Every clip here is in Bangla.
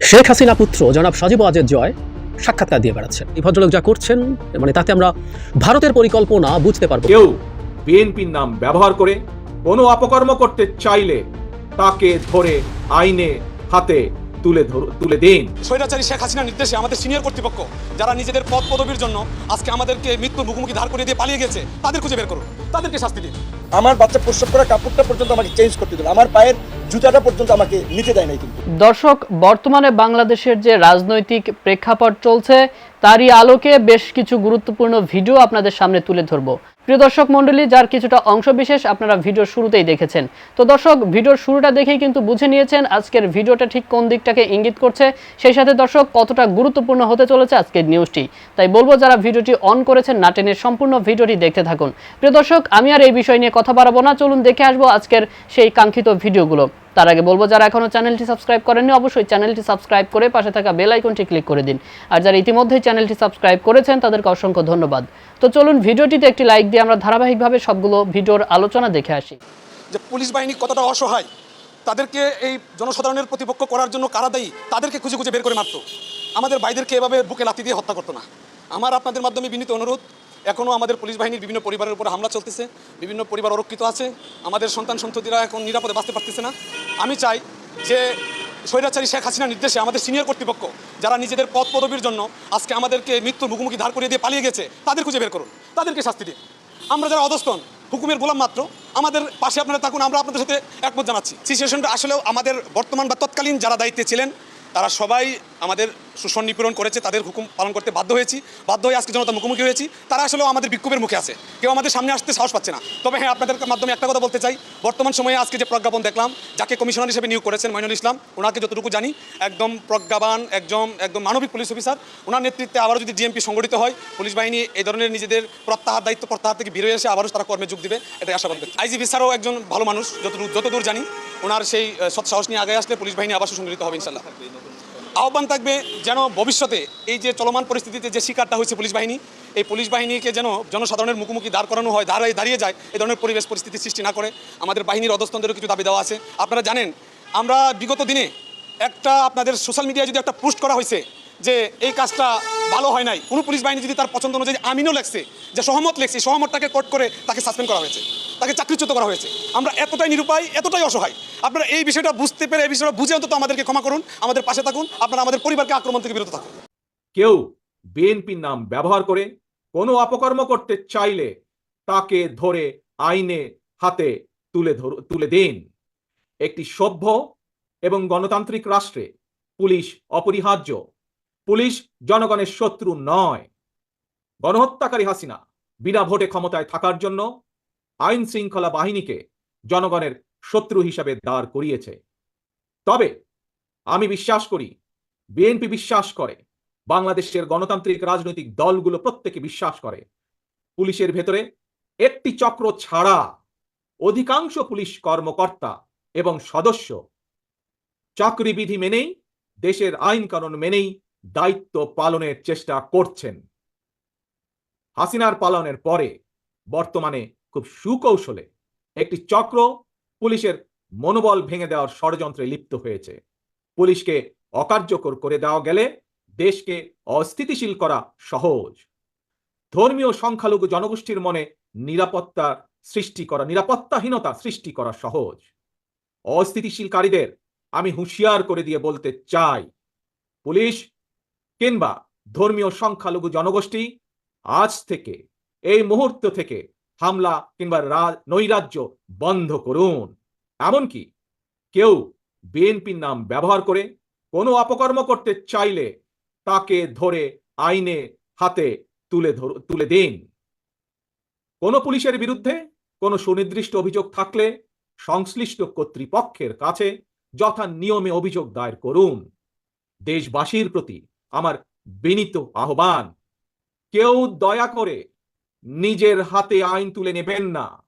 শেখ হাসিনা পুত্র জনাব সাজিব আজের জয় সাক্ষাৎকার দিয়ে বেড়াচ্ছেন এই ভদ্রলোক যা করছেন মানে তাতে আমরা ভারতের পরিকল্পনা বুঝতে পারব। কেউ বিএনপির নাম ব্যবহার করে কোনো অপকর্ম করতে চাইলে তাকে ধরে আইনে হাতে তুলে ধর- তুলে দিন। স্বৈরাচারী শেখ হাসিনার নির্দেশে আমাদের সিনিয়র কর্তৃপক্ষ যারা নিজেদের পদ পদবীর জন্য আজকে আমাদেরকে মৃত্যুর মুখোমুখি ধার করে দিয়ে পালিয়ে গেছে তাদের খুঁজে বের করুন তাদেরকে শাস্তি দিন। আমার বাচ্চা প্রসব করা কাপড়টা পর্যন্ত আমাকে চেঞ্জ করতে দিল আমার পায়ের জুতাটা পর্যন্ত আমাকে নিতে দেয় নাই কিন্তু। দর্শক, বর্তমানে বাংলাদেশের যে রাজনৈতিক প্রেক্ষাপট চলছে, তারই আলোকে বেশ কিছু গুরুত্বপূর্ণ ভিডিও আপনাদের সামনে তুলে ধরব। প্রিয় দর্শক মণ্ডলী, যার কিছুটা অংশ বিশেষ আপনারা ভিডিওর শুরুতেই দেখেছেন। তো দর্শক, ভিডিওর শুরুটা দেখেই কিন্তু বুঝে নিয়েছেন আজকের ভিডিওটা ঠিক কোন দিকটাকে ইঙ্গিত করছে। সেই সাথে দর্শক, কতটা গুরুত্বপূর্ণ হতে চলেছে আজকের নিউজটি তাই বলব, যারা ভিডিওটি অন করেছেন নাটেনের সম্পূর্ণ ভিডিওটি দেখতে থাকুন। প্রিয় দর্শক, আমি আর এই বিষয় নিয়ে কথা বাড়াবো না। চলুন দেখে আসব আজকের সেই কাঙ্ক্ষিত ভিডিওগুলো। তার আগে বলব, যারা এখনও চ্যানেলটি সাবস্ক্রাইব করেননি, অবশ্যই চ্যানেলটি সাবস্ক্রাইব করে পাশে থাকা বেল আইকনটি ক্লিক করে দিন। আর যারা ইতিমধ্যেই চ্যানেলটি সাবস্ক্রাইব করেছেন, তাদেরকে অসংখ্য ধন্যবাদ। তো চলুন ভিডিওটিতে একটি লাইক দিয়ে আমরা ধারাবাহিকভাবে সবগুলো ভিডিওর আলোচনা দেখে আসি। যে পুলিশ বাহিনী কতটা অসহায়, তাদেরকে এই জনসাধারণের প্রতিপক্ষ করার জন্য কারা দায়ী, তাদেরকে খুঁজে খুঁজে বের করে মারতো। আমাদের ভাইদেরকে এভাবে বুকে লাথি দিয়ে হত্যা করতো না। আমার আপনাদের মাধ্যমে বিনীত অনুরোধ এখনও আমাদের পুলিশ বাহিনীর বিভিন্ন পরিবারের উপর হামলা চলতেছে, বিভিন্ন পরিবার অরক্ষিত আছে, আমাদের সন্তান সন্ততিরা এখন নিরাপদে বাঁচতে পারতেছে না। আমি চাই যে স্বৈরাচারী শেখ হাসিনার নির্দেশে আমাদের সিনিয়র কর্তৃপক্ষ, যারা নিজেদের পদ পদবীর জন্য আজকে আমাদেরকে মৃত্যুর মুখোমুখি ধার করিয়ে দিয়ে পালিয়ে গেছে, তাদের খুঁজে বের করুন, তাদেরকে শাস্তি দিন। আমরা যারা অধস্তন, হুকুমের গোলাম মাত্র, আমাদের পাশে আপনারা থাকুন, আমরা আপনাদের সাথে একমত জানাচ্ছি। সিচুয়েশনটা আসলেও আমাদের বর্তমান বা তৎকালীন যারা দায়িত্বে ছিলেন, তারা সবাই আমাদের শোষণ নিপীড়ন করেছে তাদের হুকুম পালন করতে বাধ্য হয়েছি। বাধ্য হয়ে আজকে জনতা মুখোমুখি হয়েছি। তারা আসলেও আমাদের বিক্ষোভের মুখে আছে। কেউ আমাদের সামনে আসতে সাহস পাচ্ছে না। তবে হ্যাঁ আপনাদের মাধ্যমে একটা কথা বলতে চাই। বর্তমান সময়ে আজকে যে প্রজ্ঞাপন দেখলাম যাকে কমিশনার হিসেবে নিয়োগ করেছেন মইনুল ইসলাম ওনাকে যতটুকু জানি একদম প্রজ্ঞাবান একদম একদম মানবিক পুলিশ অফিসার। ওনার নেতৃত্বে আবারও যদি ডিএমপি সংগঠিত হয় পুলিশ বাহিনী এই ধরনের নিজেদের প্রত্যাহার দায়িত্ব প্রত্যাহার থেকে বেরিয়ে এসে আবারও তারা কর্মে যোগ দিবে এটাই আশাবাদ আইজিপি স্যারও একজন ভালো মানুষ যতদূর যতদূর জানি ওনার সেই আহ, সৎ সাহস নিয়ে আগে আসলে পুলিশ বাহিনী আবার সুসংগঠিত হবে ইনশাল্লাহ আহ্বান থাকবে যেন ভবিষ্যতে এই যে চলমান পরিস্থিতিতে যে শিকারটা হয়েছে পুলিশ বাহিনী, এই পুলিশ বাহিনীকে যেন জনসাধারণের মুখোমুখি দাঁড় করানো হয়, দাঁড়ায়, দাঁড়িয়ে যায় এই ধরনের পরিবেশ পরিস্থিতি সৃষ্টি না করে। আমাদের বাহিনীর অধস্তন্ত্রেরও কিছু দাবি দেওয়া আছে। আপনারা জানেন, আমরা বিগত দিনে একটা আপনাদের সোশ্যাল মিডিয়ায় যদি একটা পোস্ট করা হয়েছে যে এই কাজটা ভালো হয় নাই। কোনো পুলিশ বাহিনী যদি তার পছন্দ অনুযায়ী আমিনও লেখছে, যে সহমত লেখছে সহমতটাকে কোট করে তাকে সাসপেন্ড করা হয়েছে, তাকে চাকরিচ্যুত করা হয়েছে। আমরা এতটাই নিরুপায়, এতটাই অসহায়। আপনারা এই বিষয়টা বুঝতে পেরে, এই বিষয়টা বুঝে অন্তত আমাদেরকে ক্ষমা করুন, আমাদের পাশে থাকুন, আপনারা আমাদের পরিবারকে আক্রমণ থেকে বিরত থাকুন। কেউ বিএনপির নাম ব্যবহার করে কোনো অপকর্ম করতে চাইলে তাকে ধরে আইনে হাতে তুলে ধর- তুলে দিন। একটি সভ্য এবং গণতান্ত্রিক রাষ্ট্রে পুলিশ অপরিহার্য। পুলিশ জনগণের শত্রু নয়। গণহত্যাকারী হাসিনা বিনা ভোটে ক্ষমতায় থাকার জন্য আইন শৃঙ্খলা বাহিনীকে জনগণের শত্রু হিসাবে দাঁড় করিয়েছে। তবে আমি বিশ্বাস করি, বিএনপি বিশ্বাস করে, বাংলাদেশের গণতান্ত্রিক রাজনৈতিক দলগুলো প্রত্যেকে বিশ্বাস করে। পুলিশের ভেতরে একটি চক্র ছাড়া অধিকাংশ পুলিশ কর্মকর্তা এবং সদস্য চাকরিবিধি মেনেই, দেশের আইন কানুন মেনেই দায়িত্ব পালনের চেষ্টা করছেন। হাসিনার পালনের পরে বর্তমানে খুব সুকৌশলে একটি চক্র পুলিশের মনোবল ভেঙে দেওয়ার ষড়যন্ত্রে লিপ্ত হয়েছে। পুলিশকে অকার্যকর করে দেওয়া গেলে দেশকে অস্থিতিশীল করা সহজ। ধর্মীয় সংখ্যালঘু জনগোষ্ঠীর মনে নিরাপত্তা সৃষ্টি করা, নিরাপত্তাহীনতা সৃষ্টি করা সহজ। অস্থিতিশীলকারীদের আমি হুঁশিয়ার করে দিয়ে বলতে চাই, পুলিশ কিংবা ধর্মীয় সংখ্যালঘু জনগোষ্ঠী আজ থেকে, এই মুহূর্ত থেকে হামলা কিংবা নৈরাজ্য বন্ধ করুন। এমনকি কেউ বিএনপির নাম ব্যবহার করে কোনো অপকর্ম করতে চাইলে তাকে ধরে আইনে হাতে তুলে তুলে দিন। কোন পুলিশের বিরুদ্ধে কোনো সুনির্দিষ্ট অভিযোগ থাকলে সংশ্লিষ্ট কর্তৃপক্ষের কাছে যথা নিয়মে অভিযোগ দায়ের করুন। দেশবাসীর প্রতি আমার বিনীত আহ্বান। কেউ দয়া করে নিজের হাতে আইন তুলে নেবেন না।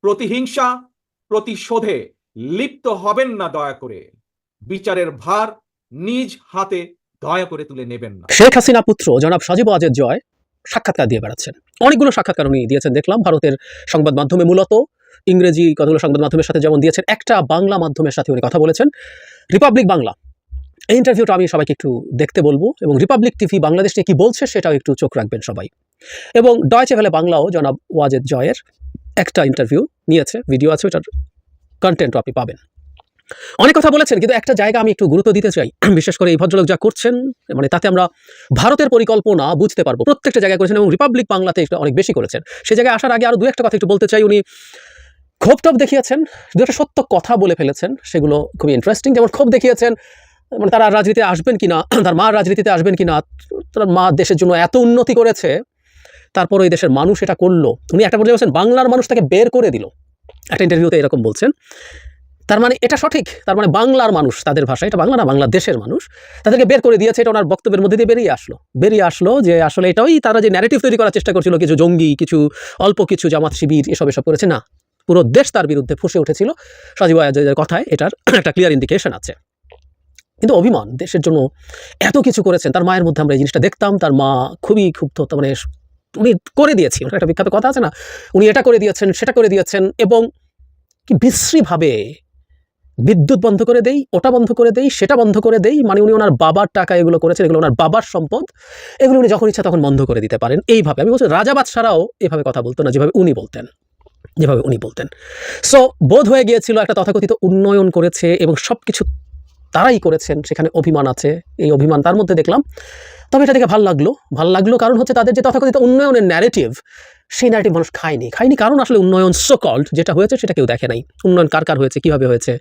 প্রতিহিংসা, প্রতিশোধে লিপ্ত হবেন না দয়া করে। বিচারের ভার নিজ হাতে দয়া করে তুলে নেবেন না। শেখ হাসিনা পুত্র জনাব সাজিব আজের জয় সাক্ষাৎকার দিয়ে বেড়াচ্ছেন। অনেকগুলো সাক্ষাৎকার উনি দিয়েছেন, দেখলাম। ভারতের সংবাদ মাধ্যমে মূলত ইংরেজি কতগুলো সংবাদ মাধ্যমের সাথে যেমন দিয়েছেন, একটা বাংলা মাধ্যমের সাথে উনি কথা বলেছেন। রিপাবলিক বাংলা এই ইন্টারভিউটা আমি সবাইকে একটু দেখতে বলব এবং রিপাবলিক টিভি বাংলাদেশ নিয়ে কী বলছে সেটাও একটু চোখ রাখবেন সবাই। এবং ডয়চে ভেলে বাংলাও জনাব ওয়াজেদ জয়ের একটা ইন্টারভিউ নিয়েছে ভিডিও আছে, ওটার কন্টেন্টও আপনি পাবেন। অনেক কথা বলেছেন, কিন্তু একটা জায়গা আমি একটু গুরুত্ব দিতে চাই। বিশেষ করে এই ভদ্রলোক যা করছেন মানে তাতে আমরা ভারতের পরিকল্পনা বুঝতে পারব। প্রত্যেকটা জায়গায় করেছেন এবং রিপাবলিক বাংলাতে অনেক বেশি করেছেন। সে জায়গায় আসার আগে আরও দু একটা কথা একটু বলতে চাই। উনি ক্ষোভ টপ দেখিয়েছেন, দু একটা সত্য কথা বলে ফেলেছেন, সেগুলো খুবই ইন্টারেস্টিং যেমন ক্ষোভ দেখিয়েছেন মানে তারা রাজনীতিতে আসবেন কি না তার মা রাজনীতিতে আসবেন কি না তার মা দেশের জন্য এত উন্নতি করেছে, তারপর এই দেশের মানুষ এটা করল। উনি একটা পর্যায়ে বলছেন, বাংলার মানুষ তাকে বের করে দিল। একটা ইন্টারভিউতে এরকম বলছেন। তার মানে এটা সঠিক, তার মানে বাংলার মানুষ, তাদের ভাষা এটা বাংলা না, বাংলাদেশের মানুষ, তাদেরকে বের করে দিয়েছে, এটা ওনার বক্তব্যের মধ্যে দিয়ে বেরিয়ে আসলো। বেরিয়ে আসলো যে আসলে এটাই তারা যে ন্যারেটিভ তৈরি করার চেষ্টা করছিল, কিছু জঙ্গি, কিছু অল্প কিছু জামাত শিবির, এসব এসব করেছে, না। পুরো দেশ তার বিরুদ্ধে ফুসে উঠেছিল। সজীব আয়াজের কথায় এটার একটা ক্লিয়ার ইন্ডিকেশন আছে। কিন্তু অভিমান, দেশের জন্য এত কিছু করেছেন। তার মায়ের মধ্যে আমরা এই জিনিসটা দেখতাম, তার মা খুবই ক্ষুব্ধ মানে উনি করে দিয়েছি। একটা বিখ্যাত কথা আছে না? উনি এটা করে দিয়েছেন, সেটা করে দিয়েছেন এবং কি বিশ্রীভাবে বিদ্যুৎ বন্ধ করে দেই, ওটা বন্ধ করে দেই, সেটা বন্ধ করে দেই মানে উনি ওনার বাবার টাকা এগুলো করেছেন, এগুলো ওনার বাবার সম্পদ, এগুলো উনি যখন ইচ্ছা তখন বন্ধ করে দিতে পারেন। এইভাবে, আমি বলছি রাজা বাদশারাও এভাবে কথা বলতো না, যেভাবে উনি বলতেন, যেভাবে উনি বলতেন। সো বোধ হয়ে গিয়েছিল একটা তথাকথিত উন্নয়ন করেছে এবং সব কিছু তারাই করেছেন, সেখানে অভিমান আছে। এই অভিমান তার মধ্যে দেখলাম। তবে এটা দেখে ভালো লাগল। ভালো লাগল কারণ হচ্ছে তাদের যে তথাকথিত উন্নয়নের ন্যারেটিভ সেই ন্যারেটিভ মানুষ খায়নি। খায়নি কারণ আসলে উন্নয়ন সো কল্ড যেটা হয়েছে সেটা কেউ দেখে নাই। উন্নয়ন কার কার হয়েছে, কীভাবে হয়েছে?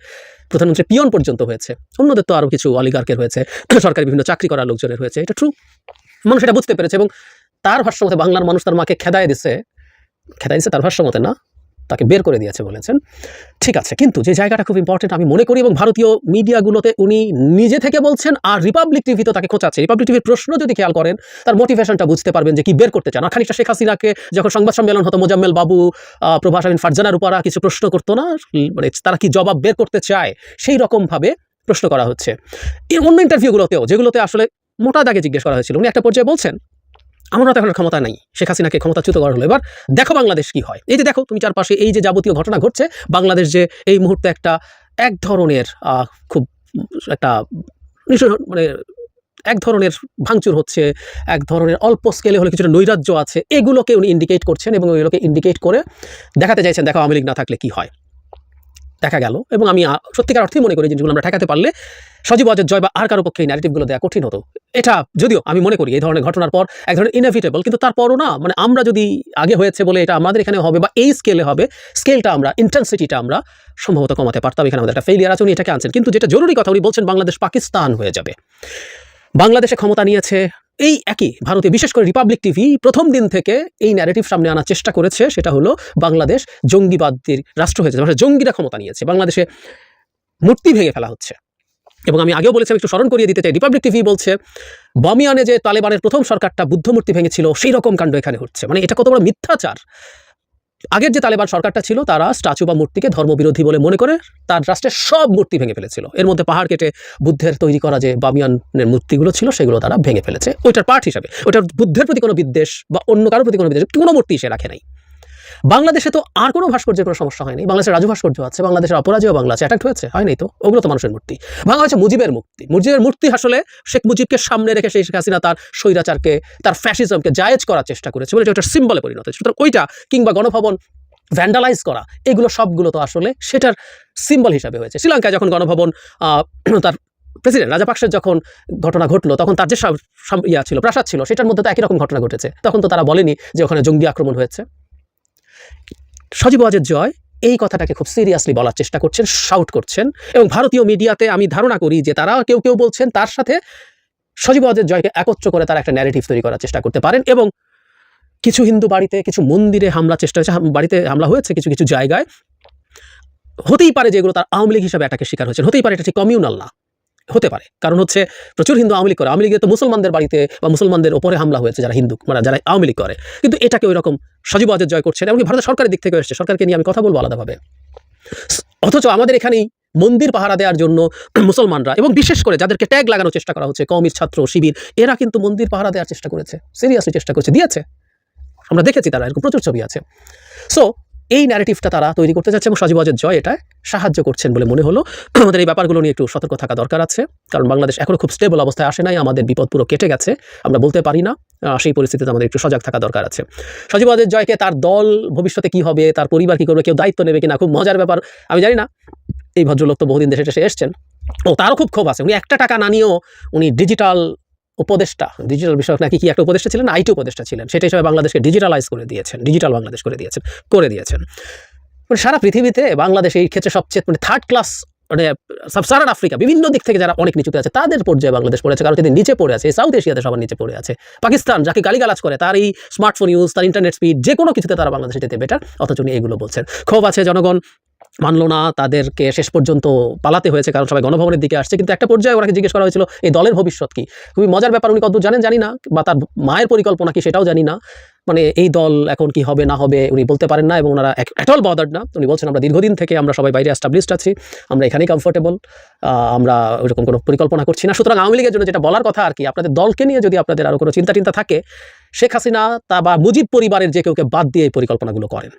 প্রধানমন্ত্রী পিয়ন পর্যন্ত হয়েছে। অন্যদের তো আরও কিছু অলিগার্কের হয়েছে। সরকারি বিভিন্ন চাকরি করা লোকজনের হয়েছে। এটা ট্রু মানুষ এটা বুঝতে পেরেছে এবং তার ভাষ্য মতে বাংলার মানুষ তার মাকে খেদায় দিছে। খেদায় দিছে তার ভাষ্য মতে না? তাকে বের করে দিয়েছে বলেছেন। ঠিক আছে, কিন্তু যে জায়গাটা খুব ইম্পর্টেন্ট আমি মনে করি এবং ভারতীয় মিডিয়াগুলোতে উনি নিজে থেকে বলছেন, আর রিপাবলিক টিভি তো তাকে খোঁচাচ্ছে। রিপাবলিক টিভির প্রশ্ন যদি খেয়াল করেন, তার মোটিভেশনটা বুঝতে পারবেন যে কি বের করতে চান। আর খানিকটা শেখ হাসিনাকে যখন সংবাদ সম্মেলন হতো, মোজাম্মেল বাবু প্রভাস আমিন ফারজানার উপর কিছু প্রশ্ন করতো না মানে তারা কি জবাব বের করতে চায়, সেই রকমভাবে প্রশ্ন করা হচ্ছে। এই অন্য ইন্টারভিউগুলোতেও যেগুলোতে আসলে মোটা দাগে জিজ্ঞেস করা হয়েছিল, উনি একটা পর্যায়ে বলছেন আমরা তো এখন ক্ষমতা নাই। শেখ হাসিনাকে ক্ষমতাচ্যুত করা হলো। এবার দেখো বাংলাদেশ কি হয়। এই যে দেখো, তুমি চারপাশে এই যে যাবতীয় ঘটনা ঘটছে, বাংলাদেশ যে এই মুহূর্তে একটা এক ধরনের খুব একটা মানে এক ধরনের ভাঙচুর হচ্ছে, এক ধরনের অল্প স্কেলে হলে কিছুটা নৈরাজ্য আছে, এগুলোকে উনি ইন্ডিকেট করছেন এবং এগুলোকে ইন্ডিকেট করে দেখাতে চাইছেন। দেখো, আওয়ামী লীগ না থাকলে কি হয়? দেখা গেল এবং আমি সত্যিকার অর্থেই মনে করি জিনিসগুলো আমরা ঠেকাতে পারলে সজীব অজয় জয় বা আর কারও পক্ষে এই ন্যারেটিভগুলো দেওয়া কঠিন হতো। এটা যদিও আমি মনে করি এই ধরনের ঘটনার পর এক ধরনের ইনএভিটেবল কিন্তু তারপরও না মানে আমরা যদি আগে হয়েছে বলে এটা আমাদের এখানে হবে বা এই স্কেলে হবে স্কেলটা আমরা ইন্টেন্সিটিটা আমরা সম্ভবত কমাতে পারতাম। এখানে আমাদের একটা ফেলিয়ার আছে, উনি এটাকে আনছেন। কিন্তু যেটা জরুরি কথা, উনি বলছেন বাংলাদেশ পাকিস্তান হয়ে যাবে। বাংলাদেশে ক্ষমতা নিয়েছে এই একই ভারতে বিশেষ করে রিপাবলিক টিভি প্রথম দিন থেকে এই ন্যারেটিভ সামনে আনার চেষ্টা করেছে, সেটা হলো বাংলাদেশ জঙ্গিবাদীর রাষ্ট্র হয়েছে মানে জঙ্গিরা ক্ষমতা নিয়েছে। বাংলাদেশে মূর্তি ভেঙে ফেলা হচ্ছে। এবং আমি আগেও বলেছিলাম, একটু স্মরণ করিয়ে দিতে চাই রিপাবলিক টিভি বলছে বামিয়ানে যে তালেবানের প্রথম সরকারটা বুদ্ধমূর্তি ভেঙেছিল, সেই রকম কাণ্ড এখানে হচ্ছে। মানে এটা কত বড় মিথ্যাচার! আগের যে তালেবান সরকারটা ছিল, তারা স্ট্যাচু বা মূর্তিকে ধর্মবিরোধী বলে মনে করে, তার রাষ্ট্রের সব মূর্তি ভেঙে ফেলেছিল। এর মধ্যে পাহাড় কেটে বুদ্ধের তৈরি করা যে বামিয়ানের মূর্তিগুলো ছিল, সেগুলো তারা ভেঙে ফেলেছে। ওইটার পার্ট হিসাবে, ওইটার বুদ্ধের প্রতি কোনো বিদ্বেষ বা অন্য কারোর প্রতি কোনো বিদ্বেষ, কোনো মূর্তি সে রাখে নাই। বাংলাদেশে তো আর কোনো ভাস্কর্যের কোনো সমস্যা হয়নি। বাংলাদেশের রাজু ভাস্কর্য আছে, বাংলাদেশের অপরাজয় বাংলা আছে অ্যাটাক্ট হয়েছে, হয়নি তো, ওগুলো তো মানুষের মূর্তি। ভাঙা হয়েছে মুজিবের মূর্তি। মুজিবের মূর্তি আসলে শেখ মুজিবকে সামনে রেখে শেখ হাসিনা তার স্বৈরাচারকে, তার ফ্যাসিজমকে জায়েজ করার চেষ্টা করেছে বলে ওটার সিম্বলে পরিণত হয়েছে। সুতরাং ওইটা কিংবা গণভবন ভ্যান্ডালাইজ করা, এগুলো সবগুলো তো আসলে সেটার সিম্বল হিসাবে হয়েছে। শ্রীলঙ্কায় যখন গণভবন তার প্রেসিডেন্ট রাজাপাকসের যখন ঘটনা ঘটলো, তখন তার যে ইয়া ছিল, প্রাসাদ ছিল, সেটার মধ্যে তো একই রকম ঘটনা ঘটেছে। তখন তো তারা বলেনি যে ওখানে জঙ্গি আক্রমণ হয়েছে। সজীব জয় এই কথাটাকে খুব সিরিয়াসলি বলার চেষ্টা করছেন শাউট করছেন এবং ভারতীয় মিডিয়াতে আমি ধারণা করি যে তারা কেউ কেউ বলছেন তার সাথে সজীব জয়কে একত্র করে তারা একটা ন্যারেটিভ তৈরি করার চেষ্টা করতে পারেন এবং কিছু হিন্দু বাড়িতে, কিছু মন্দিরে হামলা চেষ্টা হয়েছে বাড়িতে হামলা হয়েছে কিছু কিছু জায়গায়। হতেই পারে যেগুলো তার আওয়ামী লীগ হিসাবে অ্যাটাকের শিকার হয়েছে হতেই পারে এটা ঠিক কমিউনাল না। হতে পারে। কারণ হচ্ছে প্রচুর হিন্দু আওয়ামী লীগ করে। আওয়ামী লীগে তো মুসলমানদের বাড়িতে বা মুসলমানদের ওপরে হামলা হয়েছে যারা হিন্দু মানে যারা আওয়ামী লীগ করে। কিন্তু এটাকে ওই রকম সজীব ওয়াজেদ জয় করছেন এমনকি ভারতের সরকারের দিক থেকে এসছে। সরকারকে নিয়ে আমি কথা বলব আলাদাভাবে। অথচ আমাদের এখানেই মন্দির পাহারা দেওয়ার জন্য মুসলমানরা এবং বিশেষ করে যাদেরকে ট্যাগ লাগানোর চেষ্টা করা হচ্ছে কমির ছাত্র, শিবির, এরা কিন্তু মন্দির পাহারা দেওয়ার চেষ্টা করেছে। সিরিয়াসলি চেষ্টা করেছে। দিয়েছে। আমরা দেখেছি তারা, এরকম প্রচুর ছবি আছে। সো এই ন্যারেটিভটা তারা তৈরি করতে যাচ্ছে এবং সজীব জয় এটা সাহায্য করছেন বলে মনে হলো। আমাদের এই ব্যাপারগুলো নিয়ে একটু সতর্ক থাকা দরকার আছে, কারণ বাংলাদেশ এখনও খুব স্টেবল অবস্থায় আসে নাই, আমাদের বিপদ পুরো কেটে গেছে, আমরা বলতে পারি না সেই পরিস্থিতিতে আমাদের একটু সজাগ থাকা দরকার আছে। সজীব জয়কে তার দল ভবিষ্যতে কি হবে, তার পরিবার কি করবে, কেউ দায়িত্ব নেবে কিনা, খুব মজার ব্যাপার, আমি জানি না। এই ভদ্রলোক তো বহুদিন দেশে এসে এসছেন। ও তারও খুব ক্ষোভ আছে, উনি একটা টাকা না নিয়েও উনি ডিজিটাল উপদেষ্টা ডিজিটাল বিষয়ক নাকি কি একটা উপদেষ্টা ছিলেন? আইটি উপদেষ্টা ছিলেন। সেটা হিসেবে বাংলাদেশকে ডিজিটালাইজ করে দিয়েছেন ডিজিটাল বাংলাদেশ করে দিয়েছেন করে দিয়েছেন। মানে সারা পৃথিবীতে বাংলাদেশ এই ক্ষেত্রে সবচেয়ে মানে থার্ড ক্লাস মানে সাবসারান আফ্রিকা বিভিন্ন দিক থেকে যারা অনেক নিচুতে আছে, তাদের পর্যায়ে বাংলাদেশ পড়েছে, কারণ যদি নিচে পড়ে আছে সাউথ এশিয়াতে সবার নিচে পড়ে আছে। পাকিস্তান, যাকে গালিগালাজ করে, তার এই স্মার্টফোন ইউজ তার ইন্টারনেট স্পিড যে কোনো কিছুতে তারা বাংলাদেশে যেতে বেটার অথচ উনি এগুলো বলছেন। ক্ষোভ আছে জনগণ মানলো না, তাদেরকে শেষ পর্যন্ত পালাতে হয়েছে, কারণ সবাই গণভবনের দিকে আসছে। কিন্তু একটা পর্যায়ে ওনাকে জিজ্ঞেস করা হয়েছিল, এই দলের ভবিষ্যৎ কি? খুবই মজার ব্যাপার, উনি কতদূর জানেন জানি না, বা তার মায়ের পরিকল্পনা কি সেটাও জানি না। মানে এই দল এখন কি হবে, না হবে, উনি বলতে পারেন না, এবং ওনারা অ্যাটল বদার না। উনি বলছেন, আমরা দীর্ঘদিন থেকে আমরা সবাই বাইরে অ্যাস্টাবলিশড আছি, আমরা এখানেই কমফোর্টেবল আমরা ওইরকম কোনো পরিকল্পনা করছি না। সুতরাং আওয়ামী লীগের জন্য যেটা বলার কথা আর কি, আপনাদের দলকে নিয়ে যদি আপনাদের আরও কোনো চিন্তা টিন্তা থাকে, শেখ হাসিনা তা বা মুজিব পরিবারের যে কেউকে বাদ দিয়ে এই পরিকল্পনাগুলো করেন।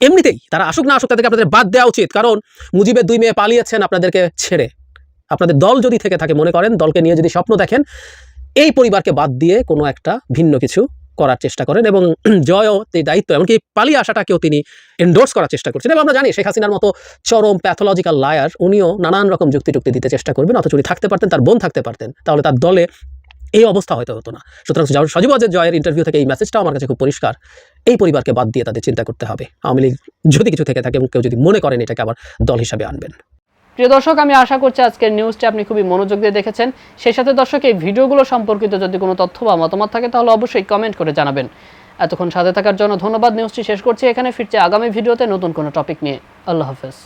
এমনিতেই তারা আসুক না আসুক তাদেরকে আপনাদের বাদ দেওয়া উচিত। কারণ মুজিবের দুই মেয়ে পালিয়েছেন আপনাদেরকে ছেড়ে। আপনাদের দল যদি থেকে থাকে, মনে করেন, দলকে নিয়ে যদি স্বপ্ন দেখেন, এই পরিবারকে বাদ দিয়ে কোনো একটা ভিন্ন কিছু করার চেষ্টা করেন এবং জয়ও এই দায়িত্ব, এমনকি পালিয়ে আসাটাকেও তিনি এন্ডোর্স করার চেষ্টা করছেন। এবং আমরা জানি, শেখ হাসিনার মতো চরম প্যাথোলজিক্যাল লায়ার উনিও নানান রকম যুক্তি টুক্তি দিতে চেষ্টা করবেন, অথচ উনি থাকতে পারতেন, তার বোন থাকতে পারতেন। তাহলে তার দলে এই অবস্থা হয়তো হতো না। সুতরাং সজীব অজয় জয়ের ইন্টারভিউ থেকে এই মেসেজটাও আমার কাছে খুব পরিষ্কার। এই পরিবারকে বাদ দিয়ে তাদের চিন্তা করতে হবে। আওয়ামী লীগ যদি কিছু থেকে থাকে এবং কেউ যদি মনে করেন এটাকে আবার দল হিসাবে আনবেন। প্রিয় দর্শক, আমি আশা করছি আজকের নিউজটি আপনি খুবই মনোযোগ দিয়ে দেখেছেন। সেই সাথে দর্শক, এই ভিডিওগুলো সম্পর্কিত যদি কোনো তথ্য বা মতামত থাকে, তাহলে অবশ্যই কমেন্ট করে জানাবেন। এতক্ষণ সাথে থাকার জন্য ধন্যবাদ। নিউজটি শেষ করছি। এখানে ফিরছে আগামী ভিডিওতে নতুন কোনো টপিক নিয়ে। আল্লাহ হাফেজ।